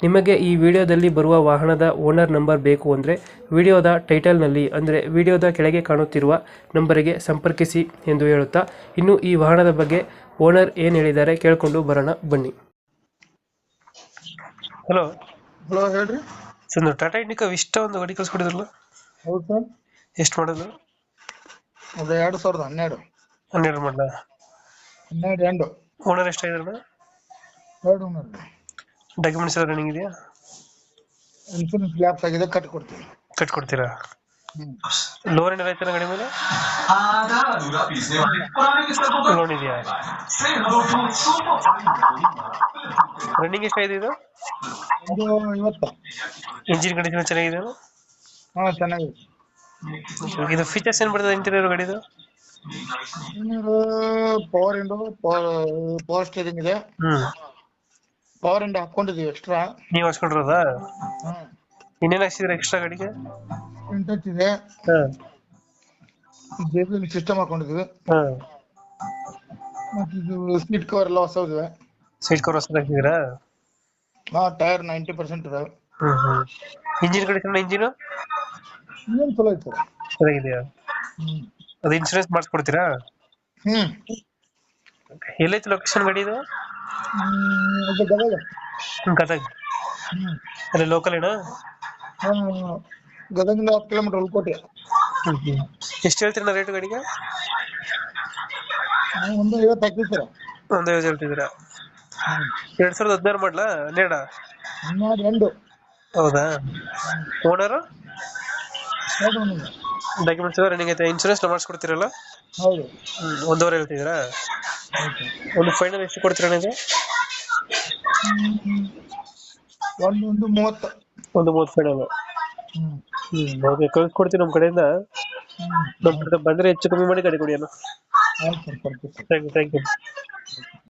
ನಿಮಗೆ ಈ ವಿಡಿಯೋದಲ್ಲಿ ಬರುವ ವಾಹನದ ಓನರ್ ನಂಬರ್ ಬೇಕು ಅಂದರೆ ವಿಡಿಯೋದ ಟೈಟಲ್ನಲ್ಲಿ ಅಂದರೆ ವಿಡಿಯೋದ ಕೆಳಗೆ ಕಾಣುತ್ತಿರುವ ನಂಬರಿಗೆ ಸಂಪರ್ಕಿಸಿ ಎಂದು ಹೇಳುತ್ತಾ ಇನ್ನು ಈ ವಾಹನದ ಬಗ್ಗೆ ಓನರ್ ಏನು ಹೇಳಿದ್ದಾರೆ ಕೇಳಿಕೊಂಡು ಬರೋಣ ಬನ್ನಿ. ಹಲೋ. ಹಲೋ ಹೇಳ್ರಿ. ಸರ್ ಟಾಟಾ ಇಂಡಿಕಾ ಇಷ್ಟ ಒಂದು ಗಾಡಿ ಕಳಿಸ್ಕೊಡಿದ್ರಲ್ಲ ಹೌದು ಸರ್. ಎಷ್ಟು ಮಾಡೋದು ಅದು ಎರಡು ಸಾವಿರದ ಹನ್ನೆರಡು. ಹನ್ನೆರಡು ಮಾಡಲ? ಹನ್ನೆರಡು ಎಂಟು ಓನರ್ ಎಷ್ಟಾಗಿದ್ರಲ್ಲ ಎರಡು ನೋಡ್ರಿ ಡಾಕ್ಯುಮೆಂಟ್ಸ್ ಎಲ್ಲ ರನ್ನಿಂಗ್ ಇದೆಯಾ? ಇನ್ಶೂರೆನ್ಸ್ ಲ್ಯಾಪ್ಸ್ ಆಗಿದೆ ಕಟ್ ಕೊಡ್ತೀವಿ ಕಟ್ ಕೊಡ್ತೀರಾ ಲೋನ್ ಏನಾರ ಐತೆ ಗಾಡಿ ಮೇಲೆ? ಲೋನ್ ಇದೆಯಾ? ರನ್ನಿಂಗ್ ಎಷ್ಟಾಗಿದೆ ಇದು? ಇವತ್ತು ಇಂಜಿನ್ ಕಂಡೀಷನ್ ಚೆನ್ನಾಗಿದೆ ಹಾ ಚೆನ್ನಾಗಿದೆ. ಇದು ಫೀಚರ್ಸ್ ಏನ್ ಬರ್ತದೆ ಇಂಟೀರಿಯರ್ ಗಾಡಿದು? Power window power power steering ಇದೆ. ಹ್ಮ್. ಪವರ್ ಇಂಡ್ ಹಾಕೊಂಡಿದೀವಿ ಎಕ್ಸ್ಟ್ರಾ ನೀವ್ ಹಾಕ್ಸ್ಕೊಂಡಿರೋದಾ ಹ್ಮ್ ಇನ್ನೇನ್ ಹಾಕ್ಸಿದ್ರೆ ಎಕ್ಸ್ಟ್ರಾ ಗಾಡಿಗೆ? ಟಚ್ ಇದೆ ಜೇಬಲ್ಲಿ ಸಿಸ್ಟಮ್ ಹಾಕೊಂಡಿದೀವಿ. ಮತ್ತೆ ಇದು ಸೀಟ್ ಕವರ್ ಎಲ್ಲ ಇದೆ ಸೀಟ್ ಕವರ್ ಹೊಸ ಹಾಕಿದ್ರ ಹಾ ಟೈರ್ ನೈಂಟಿ ಪರ್ಸೆಂಟ್ ಇದಾವೆ ಇಂಜಿನ್ ಕಂಡೀಷನ್ ಇಂಜಿನ್ ಇಂಜಿನ್ ಚಲೋ ಐತೆ. ಚೆನ್ನಾಗಿದೆಯಾ? ಅದು ಇನ್ಶೂರೆನ್ಸ್ ಮಾಡಿಸ್ಕೊಡ್ತೀರಾ? ಹ್ಮ್. ಎಲ್ಲೈತೆ ಲೊಕೇಶನ್ ಗಾಡಿ ಇದು? ಹ್ಮ್ ಅದು ಗದಗ. ಗದಗ. ಹ್ಮ್. ಅಲ್ಲಿ ಲೋಕಲ್ ಏನಾ ಹಾ, ಗದಗಿಂದ ಹತ್ತು ಕಿಲೋಮೀಟರ್ ಉಳ್ಕೋಟೆ ಹ್ಮ್ ಹ್ಮ್. ಎಷ್ಟು ಹೇಳ್ತೀರಣ್ಣ ರೇಟ್ ಗಾಡಿಗೆ? ನಾವು ಒಂದು ಐವತ್ತು ಹಾಕಿವಿ ಸರ್. ಒಂದು ಐವತ್ತು ಹೇಳ್ತಿದ್ದೀರಾ? ಎರಡ್ ಸಾವಿರದ ಹದಿನಾರು ಮಾಡ್ಲಾ? ಹನ್ನೆರಡ ಹನ್ನೆರಡು ಎಂಟು ಹೌದಾ? ಓನರು. ಡಾಕ್ಯುಮೆಂಟ್ಸ್ ರನ್ನಿಂಗ್ ಐತೆ. ಇನ್ಶೂರೆನ್ಸ್ ಮಾಡಿಸ್ಕೊಡ್ತೀರಲ್ಲ? ಹೌದು. ಒಂದೂವರೆ ಹೇಳ್ತಿದ್ದೀರಾ? ಒಂದು ಫೈನಲ್ ಎಷ್ಟು ಕೊಡ್ತೀರಾ ಇದು ಒಂದು ಒಂದು ಮೂವತ್ತು. ಒಂದು ಮೂವತ್ತು ಫೈನಲ್ ಹ್ಞೂ ಓಕೆ ಕಳ್ಸ್ಕೊಡ್ತೀನಿ ನಮ್ಮ ಕಡೆಯಿಂದ. ನಮ್ಮ ಕಡೆ ಬಂದ್ರೆ ಹೆಚ್ಚು ಕಮ್ಮಿ ಮಾಡಿ ಗಾಡಿ ಕೊಡಿ ಅಣ್ಣ. Thank you thank you